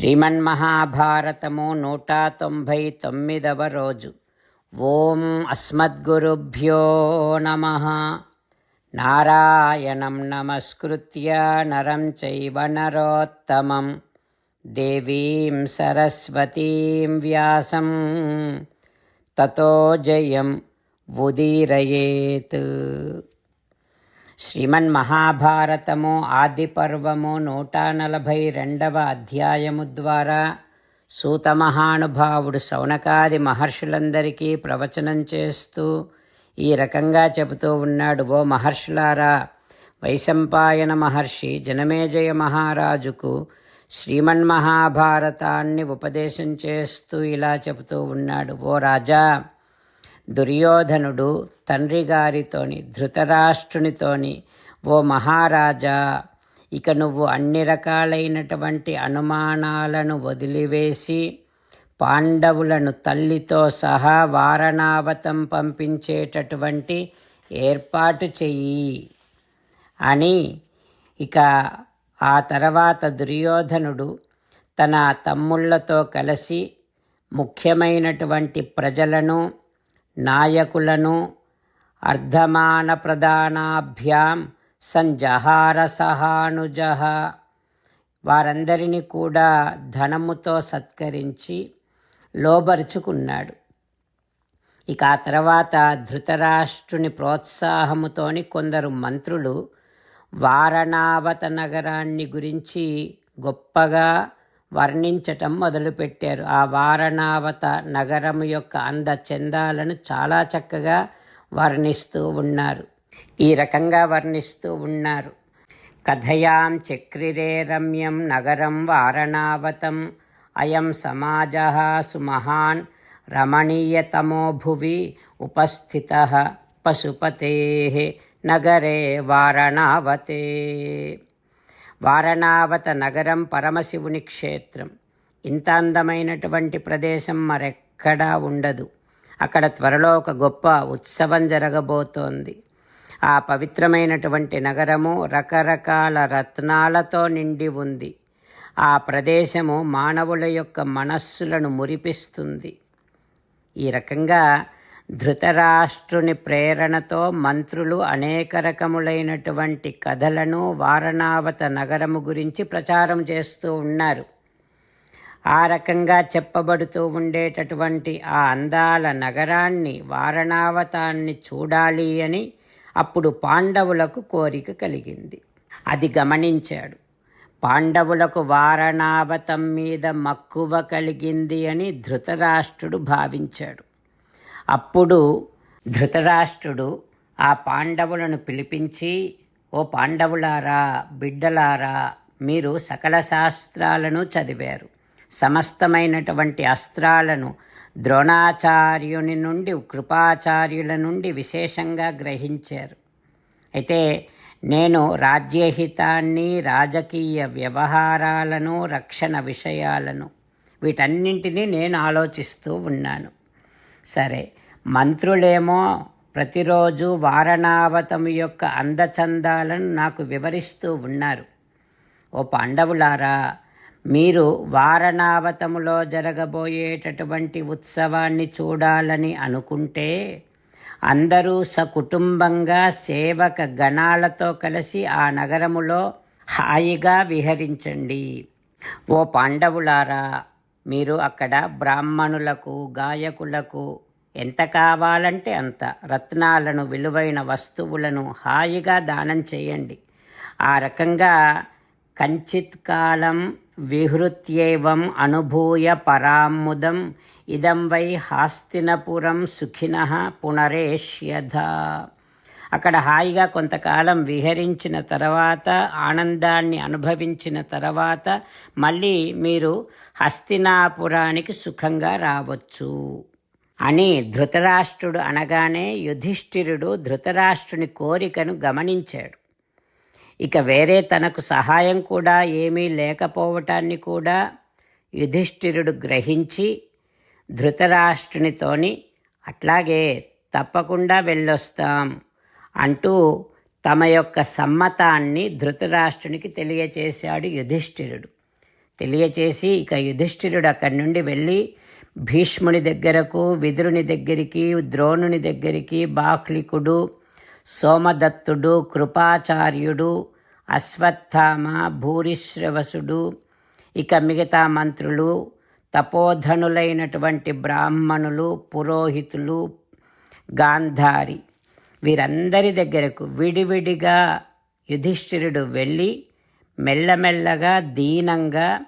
శ్రీమన్మహాభారతము నూట తొంభై తొమ్మిదవ రోజు. ఓం అస్మద్గురుభ్యో నమ. నారాయణం నమస్కృత్య నరం చైవ నరోత్తమం. దేవీం సరస్వతీం వ్యాసం. తతో జయం ఉదీరయేత్. శ్రీమన్ మహాభారతము ఆది పర్వము నూట నలభై రెండవ అధ్యాయము ద్వారా సూత మహానుభావుడు సౌనకాది మహర్షులందరికీ ప్రవచనం చేస్తూ ఈ రకంగా చెబుతూ ఉన్నాడు ఓ మహర్షులారా వైశంపాయన మహర్షి జనమేజయ మహారాజుకు శ్రీమన్మహాభారతాన్ని ఉపదేశం చేస్తూ ఇలా చెబుతూ ఉన్నాడు ఓ రాజా దుర్యోధనుడు తండ్రి గారితోని ధృతరాష్ట్రునితోని ఓ మహారాజా ఇక నువ్వు అన్ని రకాలైనటువంటి అనుమానాలను వదిలివేసి పాండవులను తల్లితో సహా వారణావతం పంపించేటటువంటి ఏర్పాటు చెయ్యి అని ఇక ఆ తర్వాత దుర్యోధనుడు తన తమ్ముళ్ళతో కలిసి ముఖ్యమైనటువంటి ప్రజలను నాయకులను అర్ధమాన ప్రధానాభ్యాం సంజహార సహానుజ వారందరినీ కూడా ధనముతో సత్కరించి లోబరుచుకున్నాడు. ఇక ఆ తర్వాత ధృతరాష్ట్రుని ప్రోత్సాహముతోని కొందరు మంత్రులు వారణావత నగరాన్ని గురించి గొప్పగా వర్ణించటం మొదలుపెట్టారు. ఆ వారణావత నగరం యొక్క అంద చందాలను చాలా చక్కగా వర్ణిస్తూ ఉన్నారు. ఈ రకంగా వర్ణిస్తూ ఉన్నారు. కథయాం చక్రిరే రమ్యం నగరం వారణావతం. అయం సమాజ సుమహాన్ రమణీయతమో భువి ఉపస్థిత. పశుపతే నగరే వారణావతే. వారణావత నగరం పరమశివుని క్షేత్రం. ఇంత అందమైనటువంటి ప్రదేశం మరెక్కడా ఉండదు. అక్కడ త్వరలో ఒక గొప్ప ఉత్సవం జరగబోతోంది. ఆ పవిత్రమైనటువంటి నగరము రకరకాల రత్నాలతో నిండి ఉంది. ఆ ప్రదేశము మానవుల యొక్క మనస్సులను మురిపిస్తుంది. ఈ రకంగా ధృతరాష్ట్రుని ప్రేరణతో మంత్రులు అనేక రకములైనటువంటి కథలను వారణావత నగరము గురించి ప్రచారం చేస్తూ ఉన్నారు. ఆ రకంగా చెప్పబడుతూ ఉండేటటువంటి ఆ అందాల నగరాన్ని వారణావతాన్ని చూడాలి అని అప్పుడు పాండవులకు కోరిక కలిగింది. అది గమనించాడు. పాండవులకు వారణావతం మీద మక్కువ కలిగింది అని ధృతరాష్ట్రుడు భావించాడు. అప్పుడు ధృతరాష్ట్రుడు ఆ పాండవులను పిలిపించి ఓ పాండవులారా బిడ్డలారా మీరు సకల శాస్త్రాలను చదివారు. సమస్తమైనటువంటి అస్త్రాలను ద్రోణాచార్యుని నుండి కృపాచార్యుల నుండి విశేషంగా గ్రహించారు. అయితే నేను రాజ్యహితాన్ని రాజకీయ వ్యవహారాలను రక్షణ విషయాలను వీటన్నింటినీ నేను ఆలోచిస్తూ ఉన్నాను. సరే మంత్రులేమో ప్రతిరోజు వారణావతం యొక్క అందచందాలను నాకు వివరిస్తూ ఉన్నారు. ఓ పాండవులారా మీరు వారణావతములో జరగబోయేటటువంటి ఉత్సవాన్ని చూడాలని అనుకుంటే అందరూ సకుటుంబంగా సేవక గణాలతో కలిసి ఆ నగరములో హాయిగా విహరించండి. ఓ పాండవులారా మీరు అక్కడ బ్రాహ్మణులకు గాయకులకు ఎంత కావాలంటే అంత రత్నాలను విలువైన వస్తువులను హాయిగా దానం చేయండి. ఆ రకంగా కంచిత్ కాలం విహృత్యేవం అనుభూయ పరాముదం ఇదం వై హాస్తినపురం సుఖిన పునరేష్యధ. అక్కడ హాయిగా కొంతకాలం విహరించిన తర్వాత ఆనందాన్ని అనుభవించిన తర్వాత మళ్ళీ మీరు హస్తినాపురానికి సుఖంగా రావచ్చు అని ధృతరాష్ట్రుడు అనగానే యుధిష్ఠిరుడు ధృతరాష్ట్రుని కోరికను గమనించాడు. ఇక వేరే తనకు సహాయం కూడా ఏమీ లేకపోవటాన్ని కూడా యుధిష్ఠిరుడు గ్రహించి ధృతరాష్ట్రునితోని అట్లాగే తప్పకుండా వెళ్ళొస్తాం. అంటూ తమ యొక్క సమ్మతాన్ని ధృతరాష్ట్రునికి తెలియచేశాడు యుధిష్ఠిరుడు. తెలియచేసి ఇక యుధిష్ఠిరుడు అక్కడి నుండి వెళ్ళి భీష్ముని దగ్గరకు విదురుని దగ్గరికి ద్రోణుని దగ్గరికి బాక్లికుడు సోమదత్తుడు కృపాచార్యుడు అశ్వత్థామ భూరిశ్రవసుడు ఇక మిగతా మంత్రులు తపోధనులైనటువంటి బ్రాహ్మణులు పురోహితులు గాంధారి వీరందరి దగ్గరకు విడివిడిగా యుధిష్ఠిరుడు వెళ్ళి మెల్లమెల్లగా దీనంగా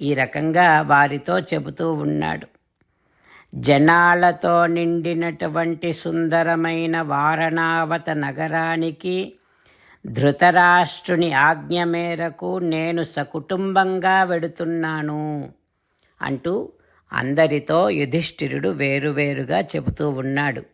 ఈ రకంగా వారితో చెబుతూ ఉన్నాడు. జనాలతో నిండినటువంటి సుందరమైన వారణావత నగరానికి ధృతరాష్ట్రుని ఆజ్ఞ మేరకు నేను సకుటుంబంగా వెడుతున్నాను అంటూ అందరితో యుధిష్ఠిరుడు వేరువేరుగా చెబుతూ ఉన్నాడు.